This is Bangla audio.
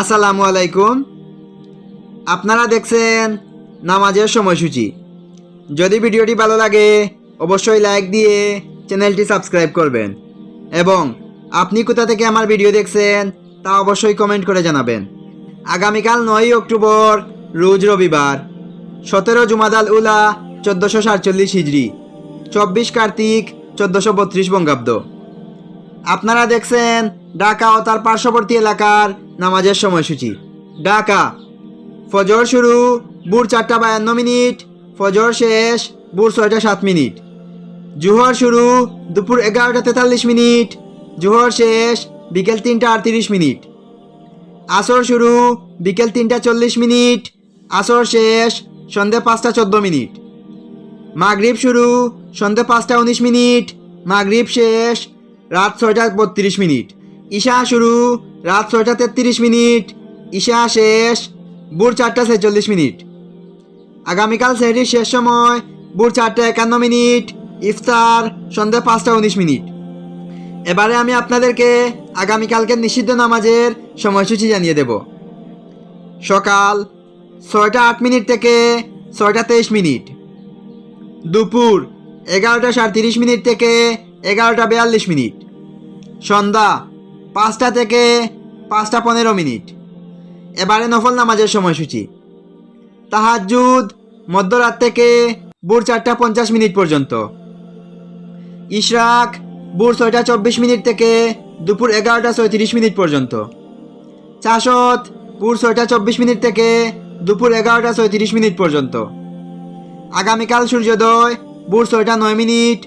আসসালামু আলাইকুম। আপনারা দেখছেন নামাজের সময়সূচি। যদি ভিডিওটি ভালো লাগে, অবশ্যই লাইক দিয়ে চ্যানেলটি সাবস্ক্রাইব করবেন। এবং আপনি কোথা থেকে আমার ভিডিও দেখছেন, তা অবশ্যই কমেন্ট করে জানাবেন। আগামীকাল নয়ই অক্টোবর, রোজ রবিবার, সতেরো জুমাদাল উলা, চোদ্দোশো সাতচল্লিশ হিজড়ি চব্বিশ কার্তিক, চোদ্দোশো বত্রিশ বঙ্গাব্দ। আপনারা দেখছেন ঢাকা ও তার পার্শ্ববর্তী এলাকার নামাজের সময়সূচি। ঢাকা, ফজর শুরু, ভোর চারটা বায়ান্ন মিনিট, ফজর শেষ, ভোর ছয়টা সাত মিনিট। জুহর শুরু, দুপুর এগারোটা তেতাল্লিশ মিনিট, জুহর শেষ, বিকেল তিনটা আটত্রিশ মিনিট। আসর শুরু, বিকেল তিনটা চল্লিশ মিনিট, আসর শেষ সন্ধে পাঁচটা চোদ্দ মিনিট। মাগরীব শুরু সন্ধে পাঁচটা উনিশ মিনিট, মাগরিব শেষ রাত ছয়টা বত্রিশ মিনিট। ঈশা, শুরু। রাত ছয়টা তেত্রিশ মিনিট। ঈশা, শেষ। ভোর চারটা ছেচল্লিশ মিনিট। আগামীকাল সেহরির শেষ সময়। ভোর চারটা একান্ন মিনিট। ইফতার সন্ধে পাঁচটা উনিশ মিনিট। এবারে আমি আপনাদেরকে আগামীকালকের নিষিদ্ধ নামাজের সময়সূচি জানিয়ে দেব। সকাল ছয়টা আট মিনিট থেকে ছয়টা তেইশ মিনিট। দুপুর এগারোটা সাঁত্রিশ মিনিট থেকে এগারোটা বিয়াল্লিশ মিনিট। সন্ধ্যা পাঁচটা থেকে পাঁচটা পনেরো মিনিট। এবারে নফল নামাজের সময়সূচি। তাহাজুদ মধ্যরাত থেকে ভোর চারটা পঞ্চাশ মিনিট পর্যন্ত। ইশরাক ভোর ছয়টা চব্বিশ মিনিট থেকে দুপুর এগারোটা ছয়ত্রিশ মিনিট পর্যন্ত। চাষত ভোর ছয়টা চব্বিশ মিনিট থেকে দুপুর এগারোটা ছয়ত্রিশ মিনিট পর্যন্ত। আগামীকাল সূর্যোদয় ভোর ছয়টা নয় মিনিট